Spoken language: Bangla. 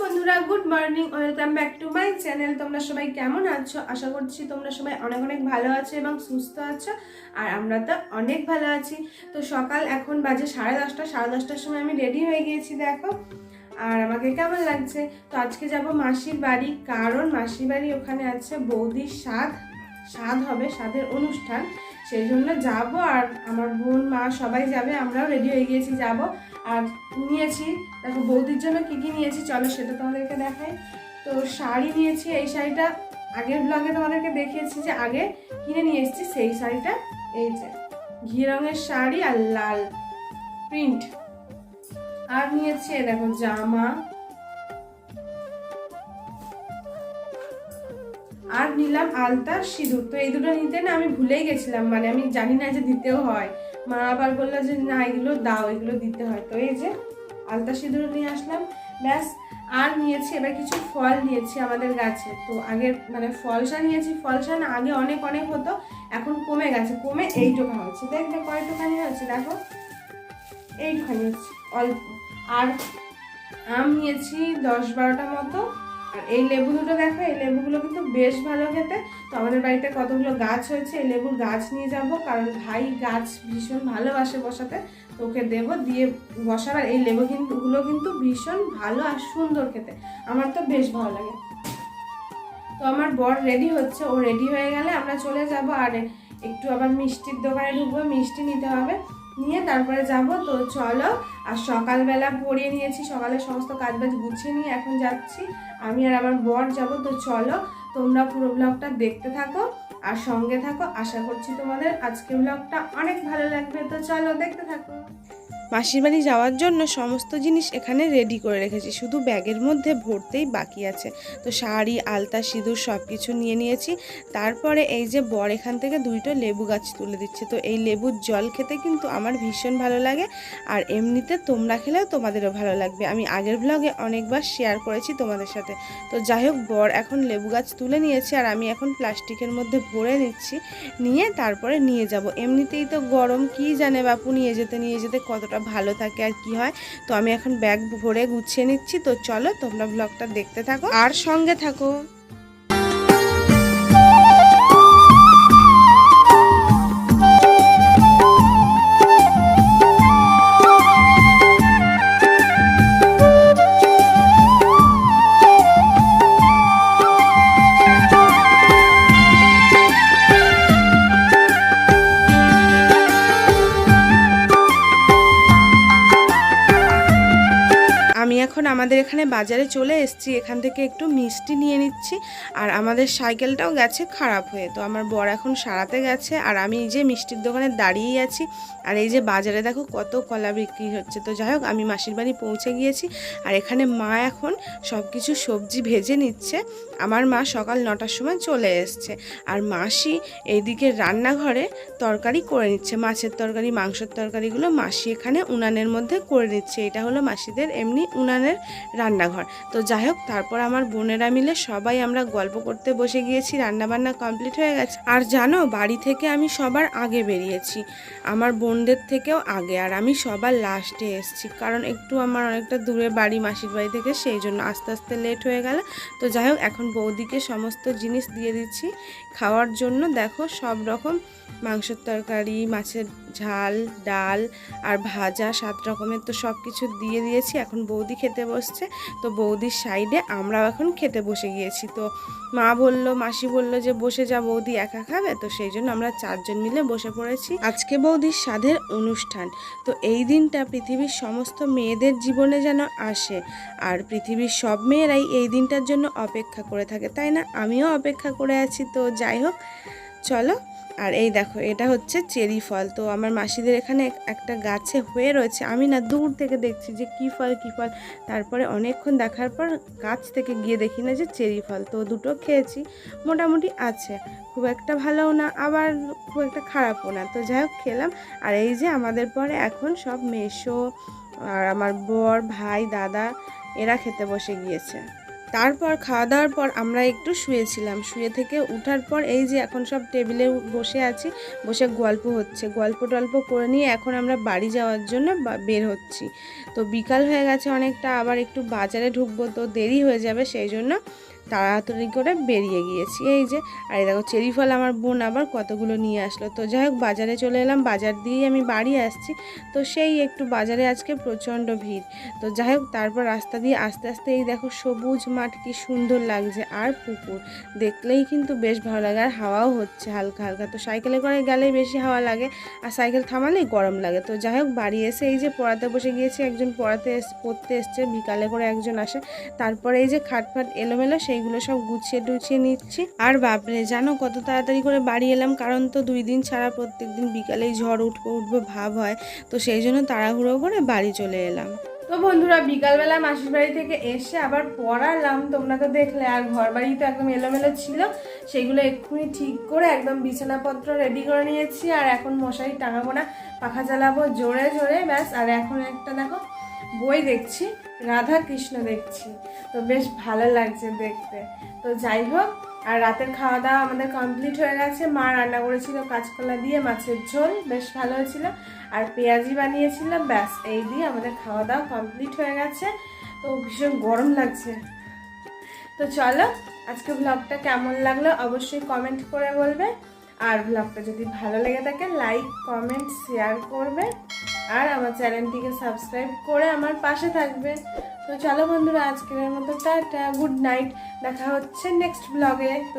বন্ধুরা গুড মর্নিং চ্যানেল সবাই কেমন আছো? আশা করছি তোমরা সবাই অনেক অনেক ভালো আছো এবং সুস্থ আছো, আর আমরা তো অনেক ভালো আছি। তো সকাল এখন বাজে সাড়ে দশটা, সাড়ে দশটার সময় আমি রেডি হয়ে গিয়েছি, দেখো। আর আমাকে কেমন লাগছে? তো আজকে যাব মাসির বাড়ি, কারণ মাসির বাড়ি ওখানে আছে বৌদির স্বাদ স্বাদ হবে, স্বাদের অনুষ্ঠান। সেই জন্য যাব আর আমার বোন, মা সবাই যাবে, আমরাও রেডি হয়ে গিয়েছি যাব। আর নিয়েছি, দেখো বৌদির জন্য কী কী নিয়েছি, চলো সেটা তোমাদেরকে দেখাই। তো শাড়ি নিয়েছি, এই শাড়িটা আগের ব্লগে তোমাদেরকে দেখিয়েছি যে আগে কিনে নিয়ে এসেছি, সেই শাড়িটা, এই যে ঘি রঙের শাড়ি আর লাল প্রিন্ট আর নিয়েছি দেখো জামা আর নিলাম আলতা, সিঁদুর। তো এই দুটো নিতে না আমি ভুলেই গেছিলাম মানে আমি জানি না যে দিতেও হয়। মা আবার বলল যে, না, এগুলো দাও, এগুলো দিতে হয়। তো এই যে আলতা, সিঁদুর নিয়ে আসলাম। ব্যাস, আর নিয়েছি, এবার কিছু ফল নিয়েছি আমাদের গাছে। তো আগের মানে ফলসা নিয়েছি, ফলসা না, আগে অনেক অনেক হতো, এখন কমে গেছে, কমে এইটুকু হচ্ছে। দেখবে কয়টুখানি হচ্ছে, দেখো। এইটুখানি হচ্ছে, অল্প। আর আম নিয়েছি দশ বারোটা মতো আর এই লেবু দুটো দেখো, এই লেবুগুলো কিন্তু বেশ ভালো খেতে। তো আমাদের বাড়িতে কতগুলো গাছ হয়েছে, এই লেবুর গাছ নিয়ে যাব, কারণ ভাই গাছ ভীষণ ভালোবাসে বসাতে। তো ওকে দেবো, দিয়ে বসাবার এই লেবু কিন্তু, গুলো কিন্তু ভীষণ ভালো আর সুন্দর খেতে। আমার তো বেশ ভালো লাগে। তো আমার বর রেডি হচ্ছে, ও রেডি হয়ে গেলে আমরা চলে যাব, আর একটু আবার মিষ্টির দোকানে ঢুকবো, মিষ্টি নিতে হবে। নিয়ে তারপরে যাব। তো চলো, আর সকালবেলা পড়িয়ে নিয়েছি সকালে সমস্ত কাজবাজ গুছিয়ে নিয়ে এখন যাচ্ছি। আমি আর আমার বর যাব, তো চলো, তোমরা পুরো ব্লগটা দেখতে থাকো আর সঙ্গে থাকো। আশা করছি তোমাদের আজকে ব্লগটা অনেক ভালো লাগবে। তো চলো, দেখতে থাকো। মাসির বাড়ি যাওয়ার জন্য সমস্ত জিনিস এখানে রেডি করে রেখেছি। শুধু ব্যাগের মধ্যে ভরতেই বাকি আছে। তো শাড়ি, আলতা, সিঁদুর সব কিছু নিয়ে নিয়েছি। তারপরে এই যে বর এখান থেকে দুইটা লেবু গাছ তুলে দিচ্ছে। তো এই লেবুর জল খেতে কিন্তু আমার ভীষণ ভালো লাগে। আর এমনিতে তোমরা খেলেও তোমাদেরও ভালো লাগবে। আমি আগের ব্লগে অনেকবার শেয়ার করেছি তোমাদের সাথে। তো যাই হোক, বর এখন লেবু গাছ তুলে নিয়েছে আর আমি এখন প্লাস্টিকের মধ্যে ভরে নিচ্ছি। নিয়ে তারপরে নিয়ে যাব। এমনিতেই তো গরম, কি জানে বাপু, নিয়ে যেতে নিয়ে যেতে কতটা ভালো থাকে আর কি হয়। তো আমি এখন ব্যাগ ভরে গুছিয়ে নিচ্ছি। তো চলো তোমরা ব্লগটা দেখতে থাকো। আর সঙ্গে থাকো। আমাদের এখানে বাজারে চলে এসছি, এখান থেকে একটু মিষ্টি নিয়ে নিচ্ছি। আর আমাদের সাইকেলটাও গেছে খারাপ হয়ে, তো আমার বর এখন সারাতে গেছে। আর আমি যে মিষ্টির দোকানে দাঁড়িয়ে আছি আর এই যে বাজারে দেখো কত কলা বিক্রি হচ্ছে। তো যাই হোক, আমি মাসির বাড়ি পৌঁছে গিয়েছি আর এখানে মা এখন সব কিছু সবজি ভেজে নিচ্ছে। আমার মা সকাল নটার সময় চলে এসছে। আর মাসি এইদিকে রান্নাঘরে তরকারি করে নিচ্ছে, মাছের তরকারি, মাংসের তরকারিগুলো মাসি এখানে উনানের মধ্যে করে নিচ্ছে। এটা হলো মাসিদের এমনি উনানের রান্নাঘর। তো যাই হোক, তারপর আমার বোনেরা মিলে সবাই আমরা গল্প করতে বসে গিয়েছি, রান্নাবান্না কমপ্লিট হয়ে গেছে। আর জানো, বাড়ি থেকে আমি সবার আগে বেরিয়েছি। আমার বোনদের থেকেও আগে, আর আমি সবার লাস্টে এসেছি। কারণ একটু আমার অনেকটা দূরে বাড়ি, মাসির বাড়ি থেকে, সেই জন্য আস্তে আস্তে লেট হয়ে গেল। তো যাই হোক, এখন বৌদিকে সমস্ত জিনিস দিয়ে দিচ্ছি। খাওয়ার জন্য দেখো সব রকম মাংসের তরকারি, মাছের ঝাল, ডাল আর ভাজা সাত রকমের তো সব কিছু দিয়ে দিয়েছি। এখন বৌদি খেতে বসছে। তো বৌদির সাইডে আমরাও এখন খেতে বসে গিয়েছি। তো মা বলল, মাসি বলল যে, বসে যা বৌদি, একা খাবে? তো সেই জন্য আমরা চারজন মিলে বসে পড়েছি। আজকে বৌদির স্বাদের অনুষ্ঠান। তো এই দিনটা পৃথিবীর সমস্ত মেয়েদের জীবনে যেন আসে আর পৃথিবীর সব মেয়েরাই এই দিনটার জন্য অপেক্ষা করে থাকে, তাই না? আমিও অপেক্ষা করে আছি। তো যাই হোক, চলো আর এই দেখো, এটা হচ্ছে চেরি ফল। তো আমার মাসিদের এখানে একটা গাছে হয়ে রয়েছে। আমি না দূর থেকে দেখছি যে কী ফল কী ফল। তারপরে অনেকক্ষণ দেখার পর গাছ থেকে গিয়ে দেখি না যে চেরি ফল। তো দুটো খেয়েছি, মোটামুটি আছে। খুব একটা ভালোও না, আবার খুব একটা খারাপও না। তো যাই হোক, খেলাম। আর এই যে আমাদের পরে এখন সব মেশো আর আমার বর, ভাই, দাদা, এরা খেতে বসে গিয়েছে। তারপর খাওয়া দাওয়ার পর আমরা একটু শুয়েছিলাম। শুয়ে থেকে উঠার পর এই যে এখন সব টেবিলে বসে আছি, বসে গল্প হচ্ছে। গল্প টল্প করে নিয়ে এখন আমরা বাড়ি যাওয়ার জন্য বের হচ্ছি। তো বিকাল হয়ে গেছে অনেকটা, আবার একটু বাজারে ঢুকবো তো দেরি হয়ে যাবে, সেই জন্য তাড়াতাড়ি করে বেরিয়ে গিয়েছি। এই যে, আর দেখো, চেরি ফল আমার বোন আবার কতগুলো নিয়ে আসলো। তো যাই হোক, বাজারে চলে এলাম। বাজার দিয়েই আমি বাড়ি আসছি। তো সেই একটু বাজারে আজকে প্রচণ্ড ভিড়। তো যাই হোক, তারপর রাস্তা দিয়ে আস্তে আস্তে এই দেখো, সবুজ মাঠ কি সুন্দর লাগছে। আর পুকুর, দেখলেই কিন্তু বেশ ভালো লাগে। আর হাওয়াও হচ্ছে হালকা হালকা। তো সাইকেলে করে গেলেই বেশি হাওয়া লাগে। আর সাইকেল থামালেই গরম লাগে। তো যাই হোক, বাড়ি এসে এই যে পড়াতে বসে গিয়েছি। একজন পড়াতে পড়তে এসছে। বিকালে করে একজন আসে। তারপরে এই যে খাটফাট এলোমেলো সেইগুলো সব গুছিয়ে টুছিয়ে নিচ্ছি। আর বাপরে, জানো কত তাড়াতাড়ি করে বাড়ি এলাম, কারণ তো দুই দিন ছাড়া প্রত্যেক দিন বিকালেই ঝড় উঠবো উঠবো, ভাব হয়। তো সেই জন্য তাড়াহুড়ো করে বাড়ি চলে এলাম। তো বন্ধুরা, বিকালবেলা মাসির বাড়ি থেকে এসে আবার পড়ালাম। তোমরা তো দেখলে, আর ঘর বাড়ি তো একদম এলোমেলো ছিল। সেগুলো এক্ষুনি ঠিক করে একদম বিছানাপত্র রেডি করে নিয়েছি। আর এখন মশারি টাঙাবো না, পাখা চালাবো জোরে জোরে, ব্যাস। আর এখন একটা দেখো বই দেখছি রাধা কৃষ্ণ দেখছি। তো বেশ ভালো লাগছে দেখতে। তো যাই হোক, আর রাতের খাওয়া দাওয়া আমাদের কমপ্লিট হয়ে গেছে। মা রান্না করেছিল কাঁচকলা দিয়ে, মাছের ঝোল, বেশ ভালো হয়েছিল। আর পেঁয়াজি বানিয়েছিলাম, ব্যাস, এই দিয়ে আমাদের খাওয়া দাওয়া কমপ্লিট হয়ে গেছে। তো ভীষণ গরম লাগছে। তো চলো, আজকে ব্লগটা কেমন লাগল অবশ্যই কমেন্ট করে বলবে। আর ব্লগটা যদি ভালো লেগে থাকে লাইক কমেন্ট শেয়ার করবে। আর আমার চ্যানেলটিকে সাবস্ক্রাইব করে আমার পাশে থাকবে। তো চলো বন্ধুরা, আজকের মতো টাটা গুড নাইট দেখা হচ্ছে নেক্সট ব্লগে তো